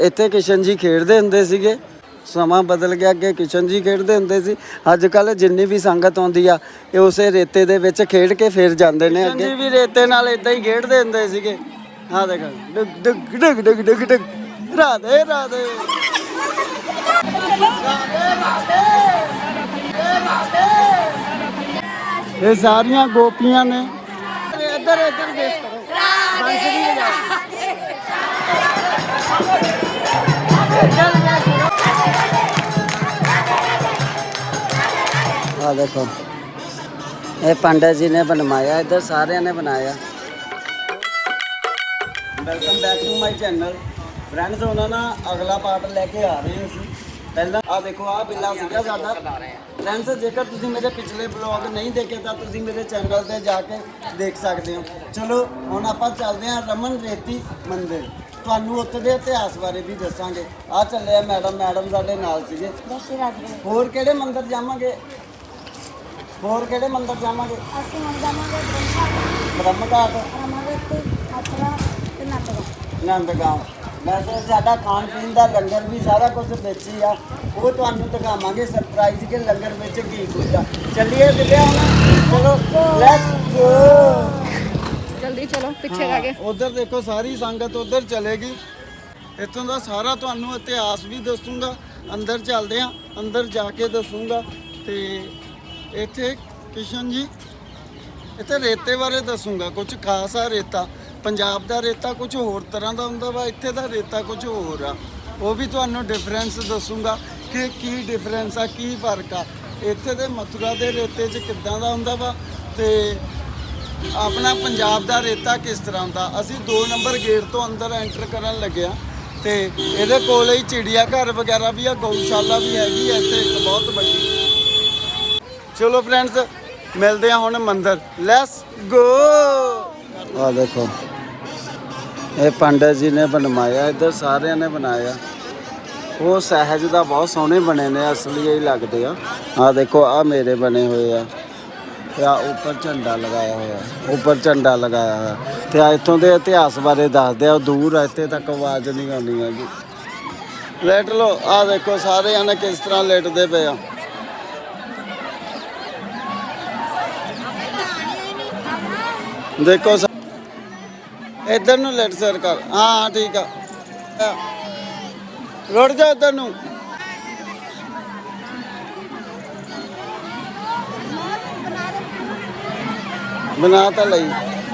ਇੱਥੇ ਕਿਸ਼ਨ ਜੀ ਖੇਡਦੇ ਹੁੰਦੇ ਸੀਗੇ। ਸਮਾਂ ਬਦਲ ਗਿਆ ਅੱਗੇ ਕਿਸ਼ਨ ਜੀ ਖੇਡਦੇ ਹੁੰਦੇ ਸੀ। ਅੱਜ ਕੱਲ ਜਿੰਨੀ ਵੀ ਸੰਗਤ ਆਉਂਦੀ ਆ ਇਹ ਉਸੇ ਰੇਤੇ ਦੇ ਵਿੱਚ ਖੇਡ ਕੇ ਫਿਰ ਜਾਂਦੇ ਨੇ ਅੱਗੇ। ਜੀ ਵੀ ਰੇਤੇ ਨਾਲ ਇਦਾਂ ਹੀ ਖੇਡਦੇ ਹੁੰਦੇ ਸੀਗੇ। ਹਾਂ ਦੇਖ ਡਿਗ ਡਿਗ ਡਿਗ ਡਿਗ ਡਿਗ ਡਿਗ। ਰਾਧੇ ਰਾਧੇ। ਇਹ ਸਾਰੀਆਂ ਗੋਪੀਆਂ ਨੇ। ਇੱਧਰ ਇੱਧਰ ਦੇਖ ਆ ਦੇਖੋ। ਇਹ ਪੰਡਤ ਜੀ ਨੇ ਬਣਵਾਇਆ, ਇੱਧਰ ਸਾਰਿਆਂ ਨੇ ਬਣਾਇਆ। Welcome back to my channel friends ਉਹਨਾਂ ਨਾ ਅਗਲਾ ਪਾਰਟ ਲੈ ਕੇ ਆ ਰਹੇ ਹਾਂ ਅਸੀਂ। ਪਹਿਲਾਂ ਆ ਦੇਖੋ ਆ ਬਿੱਲਾ ਸੀਗਾ ਸਾਡਾ। ਫਰੈਂਡਸ ਜੇਕਰ ਤੁਸੀਂ ਮੇਰੇ ਪਿਛਲੇ ਬਲੌਗ ਨਹੀਂ ਦੇਖੇ, ਤਾਂ ਤੁਸੀਂ ਮੇਰੇ ਚੈਨਲ ਤੇ ਜਾ ਕੇ ਦੇਖ ਸਕਦੇ ਹੋ। ਚਲੋ, ਹੁਣ ਆਪਾਂ ਚੱਲਦੇ ਹਾਂ ਰਮਨ ਰੇਤੀ ਮੰਦਿਰ। ਤੁਹਾਨੂੰ ਉੱਥੇ ਦੇ ਇਤਿਹਾਸ ਬਾਰੇ ਵੀ ਦੱਸਾਂਗੇ। ਆ ਚੱਲੇ ਆ ਮੈਡਮ ਮੈਡਮ ਸਾਡੇ ਨਾਲ ਸੀਗੇ। ਦਸ਼ੇ ਹੋਰ ਕਿਹੜੇ ਮੰਦਿਰ ਜਾਵਾਂਗੇ? ਹੋਰ ਕਿਹੜੇ ਮੰਦਿਰ ਜਾਵਾਂਗੇ? ਅਸੀਂ ਹੁਣ ਜਾਵਾਂਗੇ ਬ੍ਰਹਮਾ ਬ੍ਰਹਮ ਘਾਟ ਰਮਾਗਤ ਅਥਰਾ ਤੇ ਨਟਵਾ ਨੰਦਗਾਂਵ ਵੈਸੇ ਸਾਡਾ ਖਾਣ ਪੀਣ ਦਾ ਲੰਗਰ ਵੀ ਸਾਰਾ ਕੁਝ ਵਿੱਚ ਹੀ ਆ। ਉਹ ਤੁਹਾਨੂੰ ਦਿਖਾਵਾਂਗੇ ਸਰਪ੍ਰਾਈਜ਼ ਕਿ ਲੰਗਰ ਵਿੱਚ ਕੀ ਕੁਝ ਆ। ਚੱਲੀਏ ਦਿੱਲਿਆ ਹੁਣ? ਚਲੋ ਲੈਟਸ ਗੋ ਜਲਦੀ ਚਲੋ ਪਿੱਛੇ ਰਹਿ ਗਏ। ਉਧਰ ਦੇਖੋ ਸਾਰੀ ਸੰਗਤ ਉਧਰ ਚਲੇਗੀ। ਇੱਥੋਂ ਦਾ ਸਾਰਾ ਤੁਹਾਨੂੰ ਇਤਿਹਾਸ ਵੀ ਦੱਸੂਗਾ। ਅੰਦਰ ਚੱਲਦੇ ਆ ਅੰਦਰ ਜਾ ਕੇ ਦੱਸੂਗਾ। ਤੇ ਇੱਥੇ ਕਿਸ਼ਨ ਜੀ ਇੱਥੇ ਰੇਤੇ ਬਾਰੇ ਦੱਸੂਗਾ ਕੁਝ ਖਾਸ ਆ ਰੇਤਾ। ਪੰਜਾਬ ਦਾ ਰੇਤਾ ਕੁਝ ਹੋਰ ਤਰ੍ਹਾਂ ਦਾ ਹੁੰਦਾ ਵਾ ਇੱਥੇ ਦਾ ਰੇਤਾ ਕੁਝ ਹੋਰ ਆ। ਉਹ ਵੀ ਤੁਹਾਨੂੰ ਡਿਫਰੈਂਸ ਦੱਸੂਗਾ ਕਿ ਕੀ ਡਿਫਰੈਂਸ ਆ ਕੀ ਫ਼ਰਕ ਆ। ਇੱਥੇ ਦੇ ਮਥੁਰਾ ਦੇ ਰੇਤੇ 'ਚ ਕਿੱਦਾਂ ਦਾ ਹੁੰਦਾ ਵਾ? ਤੇ ਆਪਣਾ ਪੰਜਾਬ ਦਾ ਰੇਤਾ ਕਿਸ ਤਰ੍ਹਾਂ ਦਾ ਅਸੀਂ 2 ਨੰਬਰ ਗੇਟ ਤੋਂ ਅੰਦਰ ਐਂਟਰ ਕਰਨ ਲੱਗਿਆ ਤੇ ਇਹਦੇ ਕੋਲ ਹੀ ਚਿੜੀਆ ਘਰ ਵਗੈਰਾ ਵੀ ਆ, ਗਊਸ਼ਾਲਾ ਵੀ ਹੈਗੀ ਆ ਤੇ ਇੱਕ ਬਹੁਤ ਵੱਡੀ। ਚਲੋ ਫਰੈਂਡਸ ਮਿਲਦੇ ਆ ਹੁਣ ਮੰਦਰ। ਲੈਟਸ ਗੋ ਆ ਦੇਖੋ। ਇਹ ਪੰਡਤ ਜੀ ਨੇ ਬਣਵਾਇਆ, ਇੱਧਰ ਸਾਰਿਆਂ ਨੇ ਬਣਾਇਆ। ਉਹ ਸਹਿਜ ਦਾ ਬਹੁਤ ਸੋਹਣੇ ਬਣੇ ਨੇ ਅਸਲੀ ਹੀ ਲੱਗਦੇ ਆ। ਆ ਦੇਖੋ ਆ ਮੇਰੇ ਬਣੇ ਹੋਏ ਆ। ਤੇ ਆ ਉੱਪਰ ਝੰਡਾ ਲਗਾਇਆ ਹੋਇਆ। ਉੱਪਰ ਝੰਡਾ ਲਗਾਇਆ ਹੋਇਆ। ਤੇ ਆ ਇੱਥੋਂ ਦੇ ਇਤਿਹਾਸ ਬਾਰੇ ਦੱਸਦੇ ਆ। ਦੂਰ ਆ, ਇੱਥੇ ਤੱਕ ਆਵਾਜ਼ ਨਹੀਂ ਆਉਂਦੀ ਹੈਗੀ। ਲੇਟ ਲੋ ਆ ਦੇਖੋ ਸਾਰੇ ਆਨੇ ਕਿਸ ਤਰ੍ਹਾਂ ਲੇਟਦੇ ਪਏ ਆ। ਦੇਖੋ ਸ- ਇੱਧਰ ਨੂੰ ਲੇਟ ਸਰ ਕਰ। ਹਾਂ ਹਾਂ, ਠੀਕ ਆ। ਰੁੜ ਜਾ ਇੱਧਰ ਨੂੰ। ਬਣਾ ਤਾਂ ਲਈ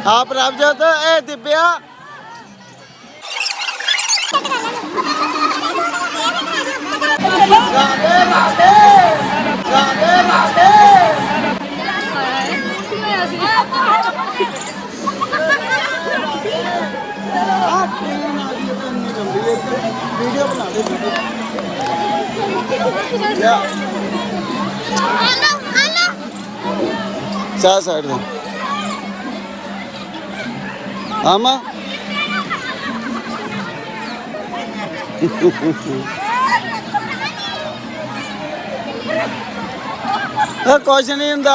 ਹਾਂ ਪ੍ਰਭਜੋਤ ਇਹ ਦਿਬਿਆ ਰਾਧੇ ਰਾਧੇ ਰਾਧੇ ਰਾਧੇ ਆ ਟ੍ਰੇਨ ਆ ਗਈ ਤਾਂ ਇੰਨੀ ਲੰਬੀ ਇੱਕ ਵੀਡੀਓ ਬਣਾ ਦੇ ਵੀਡੀਓ ਯਾ ਚਾਹ ਸਾਈਡ ਦੇ ਆਮਾ ਇਹ ਕੁਛ ਨਹੀਂ ਹੁੰਦਾ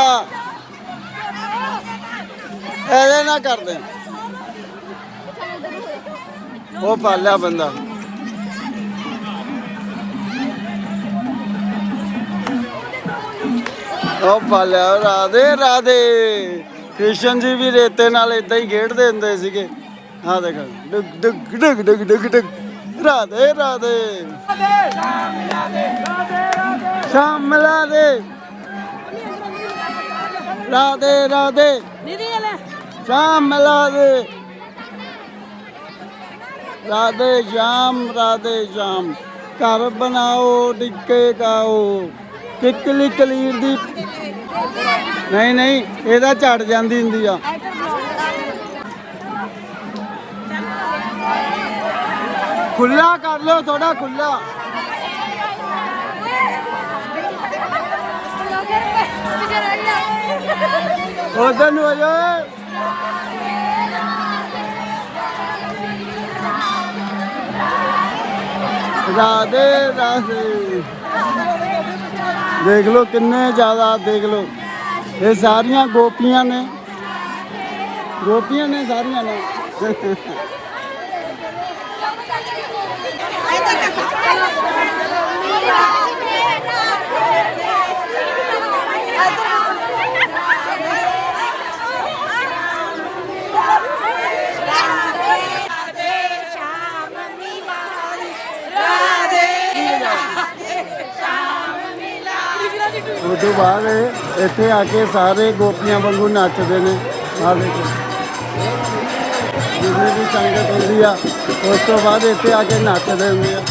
ਇਹਦੇ ਨਾ ਕਰਦੇ ਉਹ ਪਾਲਿਆ ਬੰਦਾ ਉਹ ਪਾਲਿਆ ਰਾਧੇ ਰਾਧੇ ਕ੍ਰਿਸ਼ਨ ਜੀ ਵੀ ਰੇਤੇ ਨਾਲ ਇਦਾਂ ਹੀ ਖੇਡਦੇ ਹੁੰਦੇ ਸੀਗੇ। ਹਾਂ ਦੇਖ ਡਿਗ ਡਿਗ ਡਿਗ ਡਿਗ ਡਿਗ ਡਿਗ। ਰਾਧੇ ਰਾਧੇ। ਸ਼ਾਮ ਮਿਲਾ ਦੇ ਰਾਧੇ। ਰਾਧੇ ਸ਼ਾਮ ਮਿਲਾ ਦੇ ਰਾਧੇ ਸ਼ਾਮ ਰਾਧੇ ਸ਼ਾਮ। ਘਰ ਬਣਾਓ ਡਿੱਕੇ ਗਾਓ ਕਿਕਲੀ ਕਲੀਰ ਦੀ। ਨਹੀਂ ਨਹੀਂ, ਇਹਦਾ ਝੜ ਜਾਂਦੀ ਹੁੰਦੀ ਆ। ਖੁੱਲਾ ਕਰ ਲਓ ਥੋੜਾ ਖੁੱਲਾ ਉਧਰ ਨੂੰ ਆ ਜਾਓ ਰਾਧੇ ਰਾਧੇ। ਦੇਖ ਲਓ ਕਿੰਨੇ ਜ਼ਿਆਦਾ ਦੇਖ ਲਓ। ਇਹ ਸਾਰੀਆਂ ਗੋਪੀਆਂ ਨੇ। ਗੋਪੀਆਂ ਨੇ ਸਾਰੀਆਂ ਨੇ। ਉਸ ਤੋਂ ਬਾਅਦ ਇੱਥੇ ਆ ਕੇ ਸਾਰੇ ਗੋਪੀਆਂ ਵਾਂਗੂ ਨੱਚਦੇ ਨੇ। ਆ ਦੇਖੋ। ਜਿੰਨੀ ਵੀ ਸੰਗਤ ਹੁੰਦੀ ਆ, ਉਸ ਤੋਂ ਬਾਅਦ ਇੱਥੇ ਆ ਕੇ ਨੱਚਦੇ ਹੁੰਦੇ ਆ।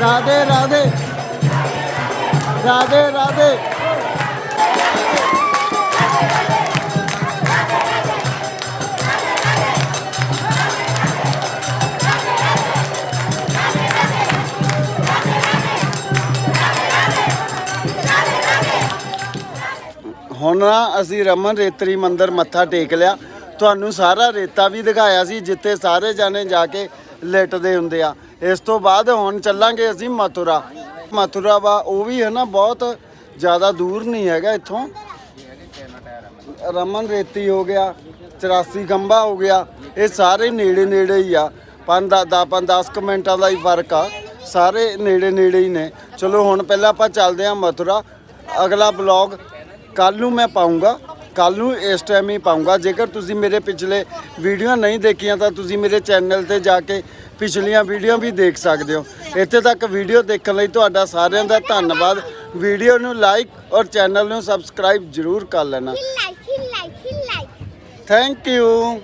ਰਾਧੇ ਰਾਧੇ। ਰਾਧੇ ਰਾਧੇ। ਹੁਣ ਨਾ ਅਸੀਂ ਰਮਨ ਰੇਤਰੀ ਮੰਦਿਰ ਮੱਥਾ ਟੇਕ ਲਿਆ। ਤੁਹਾਨੂੰ ਸਾਰਾ ਰੇਤਾ ਵੀ ਦਿਖਾਇਆ ਸੀ, ਜਿੱਥੇ ਸਾਰੇ ਜਾਣੇ ਜਾ ਕੇ ਲੇਟਦੇ ਹੁੰਦੇ ਆ। ਇਸ ਤੋਂ ਬਾਅਦ ਹੁਣ ਚੱਲਾਂਗੇ ਅਸੀਂ ਮਥੁਰਾ। ਮਥੁਰਾ ਵਾ, ਉਹ ਵੀ ਹੈ ਨਾ ਬਹੁਤ ਜ਼ਿਆਦਾ ਦੂਰ ਨਹੀਂ ਹੈਗਾ ਇੱਥੋਂ। ਰਮਨ ਰੇਤੀ ਹੋ ਗਿਆ 84 ਖੰਭਾ ਹੋ ਗਿਆ, ਇਹ ਸਾਰੇ ਨੇੜੇ ਨੇੜੇ ਹੀ ਆ। ਪੰਜ ਦਾ 10 10 ਕੁ ਮਿੰਟਾਂ ਦਾ ਹੀ ਫ਼ਰਕ ਆ। ਸਾਰੇ ਨੇੜੇ ਨੇੜੇ ਹੀ ਨੇ। ਚਲੋ ਹੁਣ ਪਹਿਲਾਂ ਆਪਾਂ ਚੱਲਦੇ ਹਾਂ ਮਥੁਰਾ। ਅਗਲਾ ਬਲੌਗ ਕੱਲ ਨੂੰ ਮੈਂ ਪਾਉਂਗਾ ਕੱਲ ਨੂੰ ਇਸ ਟਾਈਮ ਹੀ ਪਾਉਂਗਾ। ਜੇਕਰ ਤੁਸੀਂ ਮੇਰੇ ਪਿਛਲੇ ਵੀਡੀਓ ਨਹੀਂ ਦੇਖੀਆਂ ਤਾਂ ਤੁਸੀਂ ਮੇਰੇ ਚੈਨਲ ਤੇ ਜਾ ਕੇ ਪਿਛਲੀਆਂ ਵੀਡੀਓ ਵੀ ਦੇਖ ਸਕਦੇ ਹੋ। ਇੱਥੇ ਤੱਕ ਵੀਡੀਓ ਦੇਖਣ ਲਈ ਤੁਹਾਡਾ ਸਾਰਿਆਂ ਦਾ ਧੰਨਵਾਦ। ਵੀਡੀਓ ਨੂੰ ਲਾਈਕ ਔਰ ਚੈਨਲ ਨੂੰ ਸਬਸਕ੍ਰਾਈਬ ਜ਼ਰੂਰ ਕਰ ਲੈਣਾ. Thank you